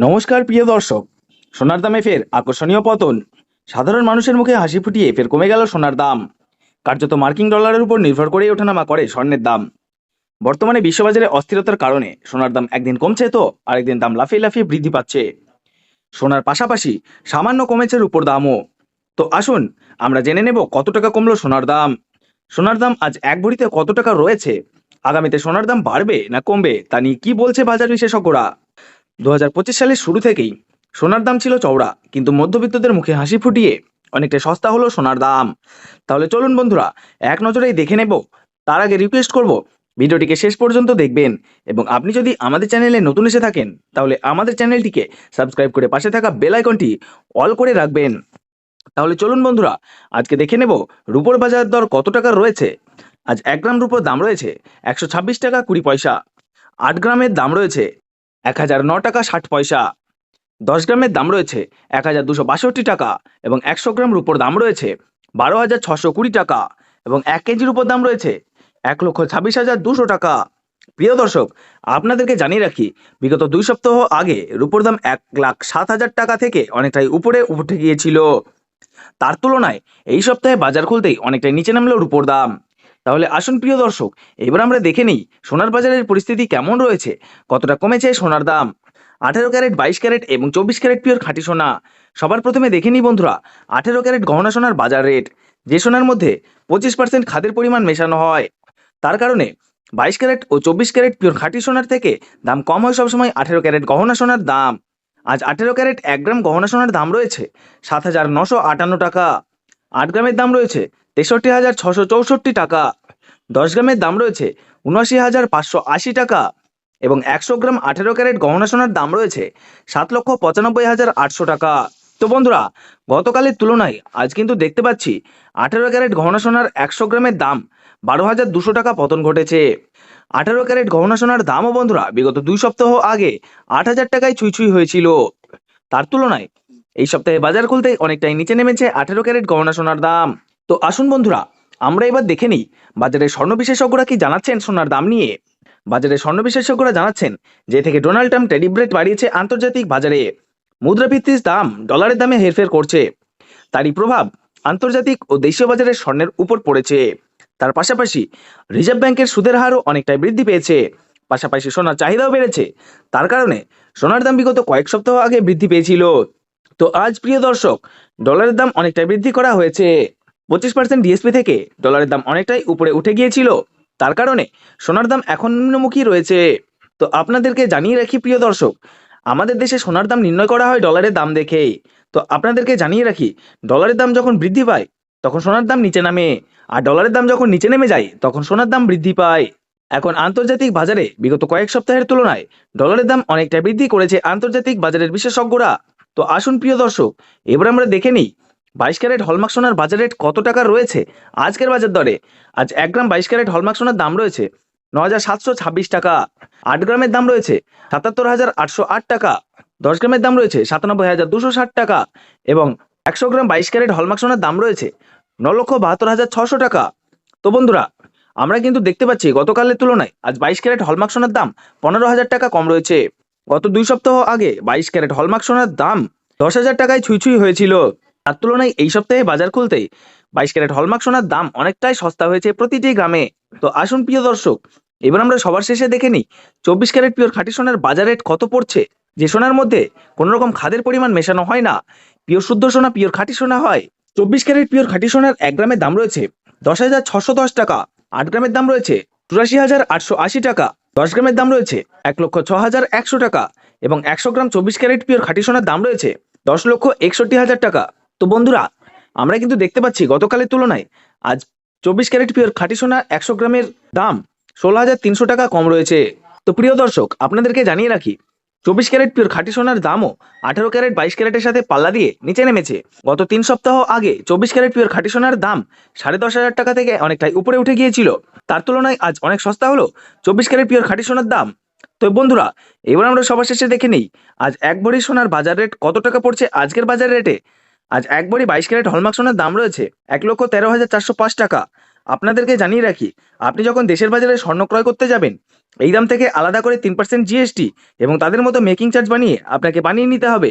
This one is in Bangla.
নমস্কার, প্রিয় দর্শক। সোনার দামে ফের আকর্ষণীয় পতন। সাধারণ মানুষের মুখে হাসি ফুটিয়ে ফের কমে গেল সোনার দাম। কার্যত মার্কিন ডলারের উপর নির্ভর করেই ওঠানামা করে স্বর্ণের দাম। বর্তমানে বিশ্ববাজারে অস্থিরতার কারণে সোনার দাম একদিন কমছে তো আরেকদিন দাম লাফিয়ে লাফিয়ে বৃদ্ধি পাচ্ছে। সোনার পাশাপাশি সামান্য কমেছে রূপোর দামও। তো আসুন, আমরা জেনে নেব কত টাকা কমলো সোনার দাম। সোনার দাম আজ এক ভরিতে কত টাকা রয়েছে? আগামীতে সোনার দাম বাড়বে না কমবে? তা নিয়ে কি বলছে বাজার বিশেষজ্ঞরা? দু হাজার পঁচিশ সালের শুরু থেকেই সোনার দাম ছিল চওড়া, কিন্তু মধ্যবিত্তদের মুখে হাসি ফুটিয়ে অনেকটা সস্তা হলো সোনার দাম। তাহলে চলুন বন্ধুরা, এক নজরেই দেখে নেব, তার আগে রিকোয়েস্ট করব, ভিডিওটিকে শেষ পর্যন্ত দেখবেন এবং আপনি যদি আমাদের চ্যানেলে নতুন এসে থাকেন, তাহলে আমাদের চ্যানেলটিকে সাবস্ক্রাইব করে পাশে থাকা বেল আইকনটি অল করে রাখবেন। তাহলে চলুন বন্ধুরা, আজকে দেখে নেব রুপোর বাজার দর কত টাকা রয়েছে। আজ এক গ্রাম রুপোর দাম রয়েছে একশো ছাব্বিশ টাকা কুড়ি পয়সা। আট গ্রামের দাম রয়েছে এক হাজার ন টাকা ষাট পয়সা। দশ গ্রামের দাম রয়েছে এক হাজার দুশো বাষট্টি টাকা এবং একশো গ্রাম রুপোর দাম রয়েছে বারো হাজার ছশো কুড়ি টাকা এবং এক কেজির উপর দাম রয়েছে এক লক্ষ ছাব্বিশ হাজার দুশো টাকা। প্রিয় দর্শক, আপনাদেরকে জানিয়ে রাখি, বিগত দুই সপ্তাহ আগে রুপোর দাম এক লাখ সাত হাজার টাকা থেকে অনেকটাই উপরে উঠে গিয়েছিল। তার তুলনায় এই সপ্তাহে বাজার খুলতেই অনেকটাই নিচে নামলো রুপোর দাম। তাহলে আসুন প্রিয় দর্শক, এবার আমরা দেখে নিই সোনার বাজারের পরিস্থিতি কেমন রয়েছে, কতটা কমেছে সোনার দাম? আঠেরো ক্যারেট, বাইশ ক্যারেট এবং চব্বিশ ক্যারেট পিওর খাঁটি সোনা। সবার প্রথমে দেখে নিই বন্ধুরা, আঠেরো ক্যারেট গহনা সোনার বাজার রেট, যে সোনার মধ্যে পঁচিশ পার্সেন্ট খাদের পরিমাণ মেশানো হয়। তার কারণে বাইশ ক্যারেট ও চব্বিশ ক্যারেট পিওর খাঁটি সোনার থেকে দাম কম হয় সবসময় আঠেরো ক্যারেট গহনা সোনার দাম। আজ আঠেরো ক্যারেট এক গ্রাম গহনা সোনার দাম রয়েছে সাত হাজার নশো আটান্ন টাকা। আট গ্রামের দাম রয়েছে তেষট্টি হাজার ছশো চৌষট্টি টাকা। দশ গ্রামের দাম রয়েছে উনআশি হাজার পাঁচশো আশি টাকা এবং একশো গ্রাম আঠেরো ক্যারেট গহনা সোনার দাম রয়েছে সাত লক্ষ পঁচানব্বই হাজার আটশো টাকা। তো বন্ধুরা, গতকালের তুলনায় আজ কিন্তু দেখতে পাচ্ছি আঠেরো ক্যারেট গহনা সোনার একশো গ্রামের দাম বারো হাজার দুশো টাকা পতন ঘটেছে। আঠেরো ক্যারেট গহনা সোনার দামও বন্ধুরা, বিগত দুই সপ্তাহ আগে আট হাজার টাকায় ছুঁই ছুঁই হয়েছিল। তার তুলনায় এই সপ্তাহে বাজার খুলতে অনেকটাই নিচে নেমেছে আঠেরো ক্যারেট গহনা সোনার দাম। তো আসুন বন্ধুরা, আমরা এবার দেখে নিই, বাজারে স্বর্ণ বিশেষজ্ঞরা কি জানাচ্ছেন সোনার দাম নিয়ে? বাজারে স্বর্ণ বিশেষজ্ঞরা জানাচ্ছেন, যে থেকে ডোনাল্ড ট্রাম্প টেডিপ রেট বাড়িয়েছে আন্তর্জাতিক বাজারে। মুদ্রাভিত্তিক দাম ডলারের দামে হেরফের করছে। তারই প্রভাব আন্তর্জাতিক ও দেশীয় বাজারে স্বর্ণের উপর পড়েছে। তার পাশাপাশি রিজার্ভ ব্যাংকের সুদের হারও অনেকটাই বৃদ্ধি পেয়েছে। পাশাপাশি সোনার চাহিদাও বেড়েছে। তার কারণে সোনার দাম বিগত কয়েক সপ্তাহ আগে বৃদ্ধি পেয়েছিল। তো আজ, প্রিয় দর্শক ডলারের দাম অনেকটাই বৃদ্ধি করা হয়েছে। পঁচিশ পার্সেন্ট ডিএসপি থেকে ডলারের দাম অনেকটাই উপরে উঠে গিয়েছিল। তার কারণে সোনার দাম এখন নিম্নমুখী রয়েছে। তো আপনাদেরকে জানিয়ে রাখি, প্রিয় দর্শক, আমাদের দেশে সোনার দাম নির্ণয় করা হয় ডলারের দাম দেখেই। তো আপনাদেরকে জানিয়ে রাখি ডলারের দাম যখন বৃদ্ধি পায়, তখন সোনার দাম নিচে নামে। আর ডলারের দাম যখন নিচে নেমে যায়, তখন সোনার দাম বৃদ্ধি পায়। এখন আন্তর্জাতিক বাজারে বিগত কয়েক সপ্তাহের তুলনায় ডলারের দাম অনেকটা বৃদ্ধি করেছে আন্তর্জাতিক বাজারের বিশেষজ্ঞরা। তো আসুন প্রিয় দর্শক, এবার আমরা দেখে নিই বাইশ ক্যারেট হলমার্ক সোনার বাজার রেট কত টাকা রয়েছে আজকের বাজার দরে। আজ এক গ্রাম বাইশ ক্যারেট হলমার্ক সোনার দাম রয়েছে ন হাজার সাতশো ছাব্বিশ টাকা, আট গ্রামের দাম রয়েছে সাতাত্তর হাজার আটশো আট টাকা, দশ গ্রামের দাম রয়েছে সাতানব্বই হাজার দুশো ষাট টাকা এবং একশো গ্রাম বাইশ ক্যারেট হলমার্ক সোনার দাম রয়েছে ন লক্ষ বাহাত্তর হাজার ছশো টাকা। তো বন্ধুরা, আমরা কিন্তু দেখতে পাচ্ছি গতকালের তুলনায় আজ বাইশ ক্যারেট হলমার্ক সোনার দাম পনেরো হাজার টাকা কম রয়েছে। গত দুই সপ্তাহ আগে বাইশ ক্যারেট হলমার্ক সোনার দাম দশ হাজার টাকায় ছুঁই হয়েছিল। তার তুলনায় এই সপ্তাহে বাজার খুলতেই বাইশ ক্যারেট হলমার্ক সোনার দাম অনেকটাই সস্তা হয়েছে প্রতিটি গ্রামে। তো আসুন প্রিয় দর্শক, এবার আমরা সবার শেষে দেখে নিই চব্বিশ ক্যারেট পিওর খাঁটি সোনার বাজার রেট কত পড়ছে, যে সোনার মধ্যে কোনো রকম খাদের পরিমাণ মেশানো হয় না, পিওর শুদ্ধ সোনা, পিওর খাঁটি সোনা হয়। চব্বিশ ক্যারেট পিওর খাঁটি সোনার এক গ্রামের দাম রয়েছে দশ হাজার ছশো দশ টাকা, আট গ্রামের দাম রয়েছে চুরাশি হাজার আটশো আশি টাকা। দশ গ্রামের দাম রয়েছে এক লক্ষ ছ হাজার একশো টাকা এবং একশো গ্রাম চব্বিশ ক্যারেট পিওর খাটি সোনার দাম রয়েছে দশ লক্ষ একষট্টি হাজার টাকা। তো বন্ধুরা, আমরা কিন্তু দেখতে পাচ্ছি গতকালের তুলনায় আজ চব্বিশ ক্যারেট পিওর খাটি সোনার একশো গ্রামের দাম ষোলো হাজার তিনশো টাকা কম রয়েছে। তো প্রিয় দর্শক, আপনাদেরকে জানিয়ে রাখি চব্বিশ ক্যারেট পিওর খাঁটি সোনার দামও। আঠেরো ক্যারেট, বাইশ ক্যারেটের সাথে পাল্লা দিয়ে নিচে নেমেছে। গত তিন সপ্তাহ আগে চব্বিশ ক্যারেট পিওর খাঁটি সোনার দাম সাড়ে দশ হাজার টাকা থেকে অনেকটাই উপরে উঠে গিয়েছিল। তার তুলনায় আজ অনেক সস্তা হলো চব্বিশ ক্যারেট পিওর খাঁটি সোনার দাম। তো বন্ধুরা, এবার আমরা সবার শেষে দেখে নিই, আজ এক ভরি সোনার বাজার রেট কত টাকা পড়ছে আজকের বাজার রেটে? আজ এক ভরি বাইশ ক্যারেট হলমার্ক সোনার দাম রয়েছে এক লক্ষ তেরো হাজার চারশো পাঁচ টাকা। আপনাদেরকে জানিয়ে রাখি, আপনি যখন দেশের বাজারে স্বর্ণ ক্রয় করতে যাবেন, এই দাম থেকে আলাদা করে তিন পার্সেন্ট জিএসটি এবং তাদের মতো মেকিং চার্জ বানিয়ে আপনাকে বানিয়ে নিতে হবে।